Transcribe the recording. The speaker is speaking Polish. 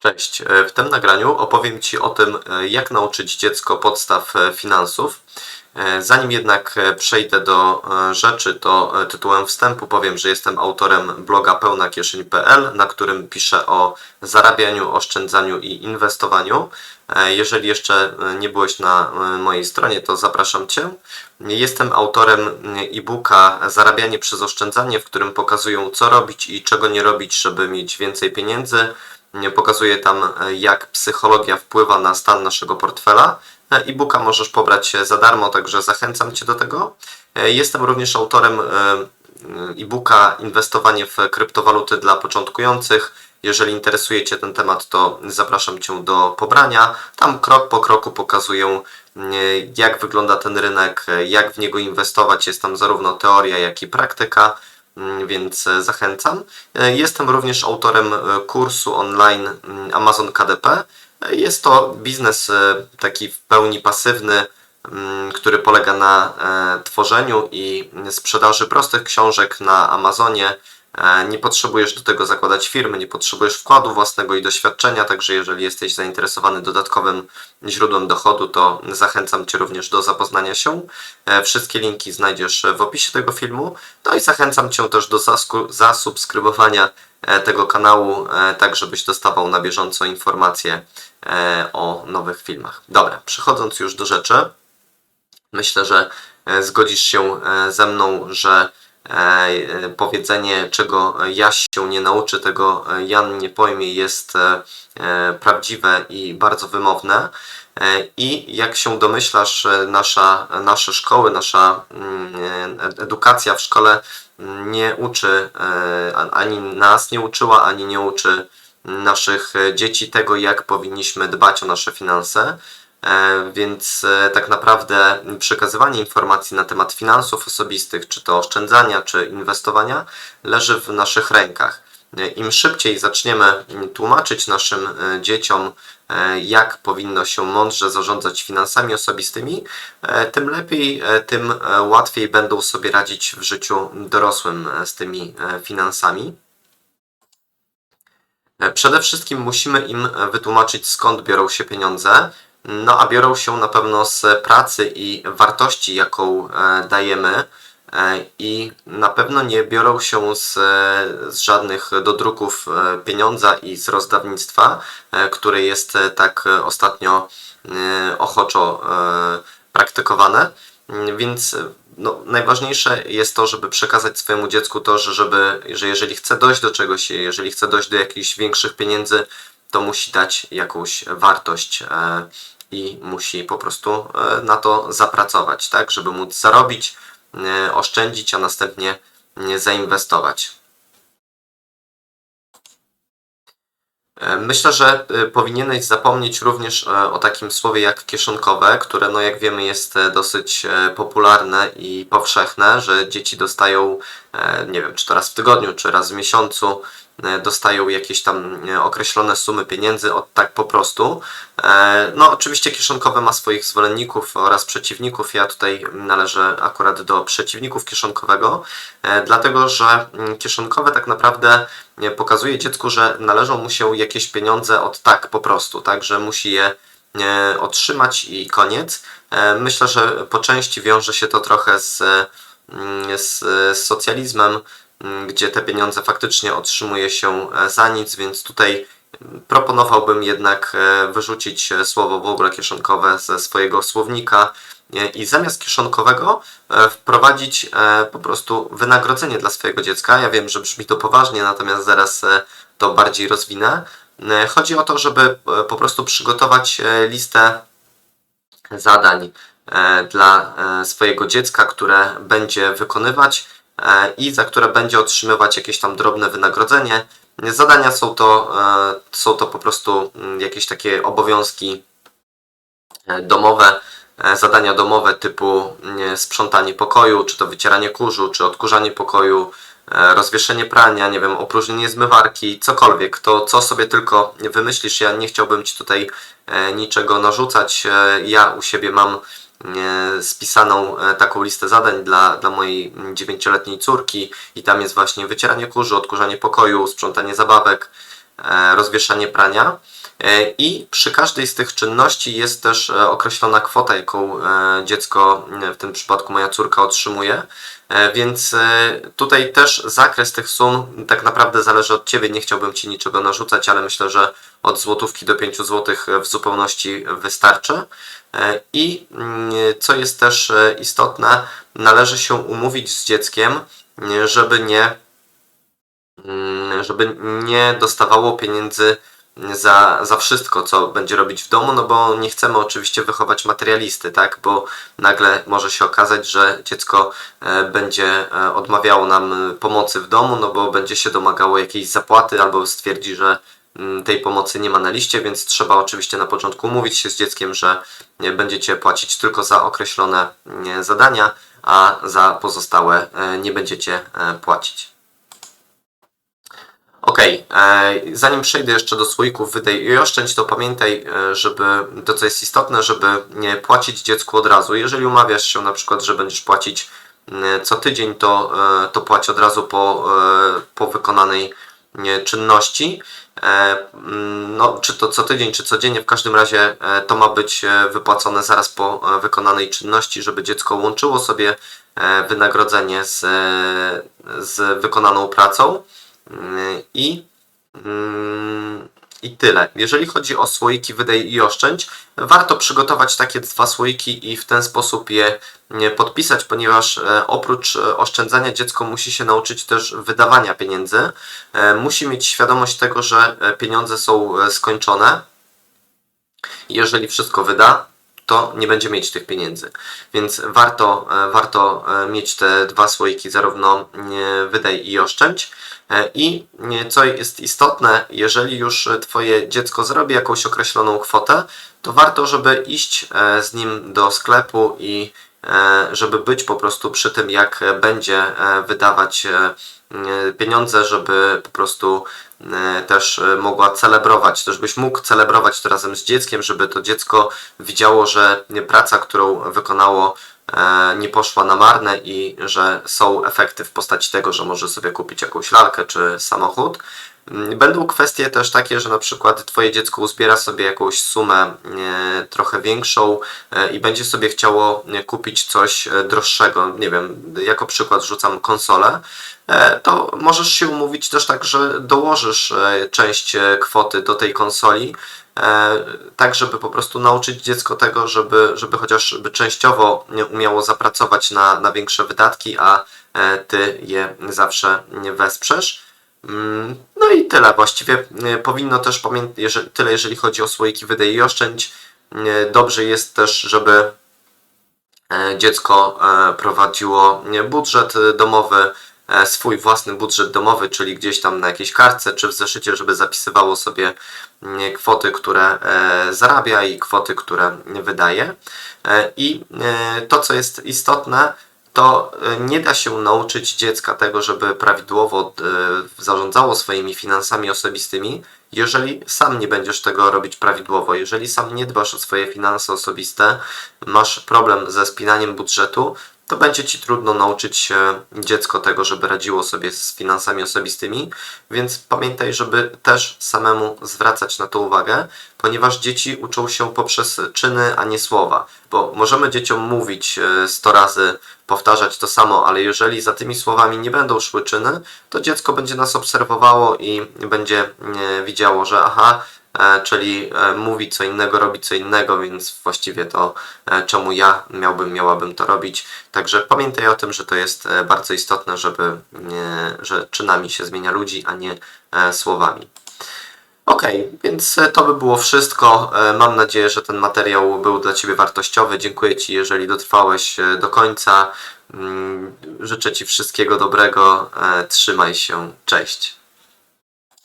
Cześć. E, W tym nagraniu opowiem Ci o tym, e, jak nauczyć dziecko podstaw e, finansów. Zanim jednak przejdę do rzeczy, to tytułem wstępu powiem, że jestem autorem bloga pełnakieszeń.pl, na którym piszę o zarabianiu, oszczędzaniu i inwestowaniu. Jeżeli jeszcze nie byłeś na mojej stronie, to zapraszam Cię. Jestem autorem e-booka Zarabianie przez oszczędzanie, w którym pokazuję, co robić i czego nie robić, żeby mieć więcej pieniędzy. Nie Pokazuję tam, e, jak psychologia wpływa na stan naszego portfela. E-booka możesz pobrać e, za darmo, także zachęcam Cię do tego. E, Jestem również autorem e-booka Inwestowanie w kryptowaluty dla początkujących. Jeżeli interesuje Cię ten temat, to zapraszam Cię do pobrania. Tam krok po kroku pokazuję, jak wygląda ten rynek, jak w niego inwestować. Jest tam zarówno teoria, jak i praktyka więc e, zachęcam. E, Jestem również autorem e, kursu online mm, Amazon KDP. Jest to biznes taki w pełni pasywny, mm, który polega na tworzeniu i sprzedaży prostych książek na Amazonie. Nie potrzebujesz do tego zakładać firmy, nie potrzebujesz wkładu własnego i doświadczenia, także jeżeli jesteś zainteresowany dodatkowym źródłem dochodu, to zachęcam Cię również do zapoznania się. E, Wszystkie linki znajdziesz w opisie tego filmu. No i zachęcam Cię też do zasubskrybowania e, tego kanału, e, tak żebyś dostawał na bieżąco informacje o nowych filmach. Dobra, przechodząc już do rzeczy, myślę, że zgodzisz się ze mną, że powiedzenie, czego Jaś się nie nauczy, tego e, Jan nie pojmie, jest e, e, prawdziwe i bardzo wymowne. E, I jak się domyślasz, e, nasza, nasze szkoły, nasza mm, e, edukacja w szkole mm, nie uczy, e, ani nas nie uczyła, ani nie uczy naszych e, dzieci tego, jak powinniśmy dbać o nasze finanse. E, Więc e, tak naprawdę przekazywanie informacji na temat finansów osobistych, czy to oszczędzania, czy inwestowania, leży w naszych rękach. E, Im szybciej zaczniemy mm, tłumaczyć naszym dzieciom, jak powinno się mądrze zarządzać finansami osobistymi, tym lepiej, tym łatwiej będą sobie radzić w życiu dorosłym z tymi finansami. Przede wszystkim musimy im wytłumaczyć, skąd biorą się pieniądze. No a biorą się na pewno z pracy i wartości, jaką e, dajemy. E, I na pewno nie biorą się z, z żadnych dodruków e, pieniądza i z rozdawnictwa, które jest tak ostatnio ochoczo praktykowane. Więc no, najważniejsze jest to, żeby przekazać swojemu dziecku to, że, żeby, że jeżeli chce dojść do czegoś, jeżeli chce dojść do jakichś większych pieniędzy, to musi dać jakąś wartość e, i musi po prostu e, na to zapracować, tak, żeby móc zarobić, e, oszczędzić, a następnie zainwestować. Myślę, że e, powinieneś zapomnieć również e, o takim słowie jak kieszonkowe, które no jak wiemy jest e, dosyć e, popularne i powszechne, że dzieci dostają, e, nie wiem, czy to raz w tygodniu, czy raz w miesiącu, e, dostają jakieś tam e, określone sumy pieniędzy od tak po prostu. E, No oczywiście kieszonkowe ma swoich zwolenników oraz przeciwników. Ja tutaj należę akurat do przeciwników kieszonkowego, e, dlatego że mm, kieszonkowe tak naprawdę pokazuje dziecku, że należą mu się jakieś pieniądze od tak po prostu, tak, że musi je e, otrzymać i koniec. E, Myślę, że po części wiąże się to trochę z, mm, z, z socjalizmem, mm, gdzie te pieniądze faktycznie otrzymuje się e, za nic, więc tutaj proponowałbym jednak wyrzucić słowo w ogóle kieszonkowe ze swojego słownika i zamiast kieszonkowego e, wprowadzić e, po prostu wynagrodzenie dla swojego dziecka. Ja wiem, że brzmi to poważnie, natomiast zaraz e, to bardziej rozwinę. E, Chodzi o to, żeby e, po prostu przygotować e, listę zadań e, dla e, swojego dziecka, które będzie wykonywać e, i za które będzie otrzymywać jakieś tam drobne wynagrodzenie. Zadania są to, e, są to po prostu mm, jakieś takie obowiązki e, domowe, e, zadania domowe typu nie, sprzątanie pokoju, czy to wycieranie kurzu, czy odkurzanie pokoju, e, rozwieszenie prania, nie wiem, opróżnienie zmywarki, cokolwiek, to co sobie tylko wymyślisz. Ja nie chciałbym Ci tutaj e, niczego narzucać. E, Ja u siebie mam e, spisaną e, taką listę zadań dla, dla mojej dziewięcioletniej córki i tam jest właśnie wycieranie kurzu, odkurzanie pokoju, sprzątanie zabawek, e, rozwieszanie prania. E, I przy każdej z tych czynności jest też e, określona kwota, jaką e, dziecko, w tym przypadku moja córka, otrzymuje. Więc tutaj też zakres tych sum tak naprawdę zależy od Ciebie. Nie chciałbym Ci niczego narzucać, ale myślę, że od złotówki do 5 złotych w zupełności wystarczy. I mm, co jest też istotne, należy się umówić z dzieckiem, żeby nie, mm, żeby nie dostawało pieniędzy za, za wszystko, co będzie robić w domu, no bo nie chcemy oczywiście wychować materialisty, tak? Bo nagle może się okazać, że dziecko e, będzie e, odmawiało nam pomocy w domu, no bo będzie się domagało jakiejś zapłaty albo stwierdzi, że mm, tej pomocy nie ma na liście, więc trzeba oczywiście na początku umówić się z dzieckiem, że będziecie płacić tylko za określone nie, zadania, a za pozostałe e, nie będziecie e, płacić. Okej, e, zanim przejdę jeszcze do słoików wydaj i oszczędź, to pamiętaj, e, żeby to co jest istotne, żeby nie płacić dziecku od razu. Jeżeli umawiasz się na przykład, że będziesz płacić m, co tydzień, to, e, to płać od razu po, po wykonanej czynności. Mm, No, czy to co tydzień, czy codziennie, w każdym razie to ma być wypłacone zaraz po wykonanej czynności, żeby dziecko łączyło sobie wynagrodzenie z, z wykonaną pracą. I, I tyle. Jeżeli chodzi o słoiki wydaj i oszczędź, warto przygotować takie dwa słoiki i w ten sposób je podpisać, ponieważ e, oprócz e, oszczędzania dziecko musi się nauczyć też wydawania pieniędzy. E, Musi mieć świadomość tego, że pieniądze są skończone. Jeżeli wszystko wyda, to nie będzie mieć tych pieniędzy. Więc warto, e, warto e, mieć te dwa słoiki, zarówno e, wydaj i oszczędź. I co jest istotne, jeżeli już Twoje dziecko zrobi jakąś określoną kwotę, to warto, żeby iść z nim do sklepu i żeby być po prostu przy tym, jak będzie wydawać pieniądze, żeby po prostu też e, mogła celebrować, też byś mógł celebrować to razem z dzieckiem, żeby to dziecko widziało, że praca, którą wykonało, e, nie poszła na marne i że są efekty w postaci tego, że może sobie kupić jakąś lalkę czy samochód. Mm, Będą kwestie też takie, że na przykład Twoje dziecko uzbiera sobie jakąś sumę e, trochę większą e, i będzie sobie chciało e, kupić coś e, droższego. Nie wiem, jako przykład rzucam konsolę. E, To możesz się umówić też tak, że dołożysz e, część e, kwoty do tej konsoli, e, tak żeby po prostu nauczyć dziecko tego, żeby, żeby chociażby częściowo umiało zapracować na, na większe wydatki, a e, Ty je zawsze wesprzesz. Mm, No i tyle właściwie. E, Powinno też pamiętać, tyle jeżeli chodzi o słoiki wydaj i oszczędź. E, Dobrze jest też, żeby e, dziecko e, prowadziło budżet e, domowy, e, swój własny budżet domowy, czyli gdzieś tam na jakiejś kartce czy w zeszycie, żeby zapisywało sobie nie, kwoty, które e, zarabia i kwoty, które wydaje. E, I e, to, co jest istotne, to e, nie da się nauczyć dziecka tego, żeby prawidłowo e, zarządzało swoimi finansami osobistymi, jeżeli sam nie będziesz tego robić prawidłowo, jeżeli sam nie dbasz o swoje finanse osobiste, masz problem ze spinaniem budżetu, to będzie ci trudno nauczyć dziecko tego, żeby radziło sobie z finansami osobistymi, więc pamiętaj, żeby też samemu zwracać na to uwagę, ponieważ dzieci uczą się poprzez czyny, a nie słowa. Bo możemy dzieciom mówić e, 100 razy, powtarzać to samo, ale jeżeli za tymi słowami nie będą szły czyny, to dziecko będzie nas obserwowało i będzie e, widziało, że aha, e, czyli e, mówi co innego, robi co innego, więc właściwie to e, czemu ja miałbym, miałabym to robić. Także pamiętaj o tym, że to jest e, bardzo istotne, żeby, że czynami się zmienia ludzi, a nie e, słowami. Okej, więc e, to by było wszystko. E, Mam nadzieję, że ten materiał był dla Ciebie wartościowy. Dziękuję Ci, jeżeli dotrwałeś e, do końca. Mm, Życzę Ci wszystkiego dobrego. E, Trzymaj się. Cześć.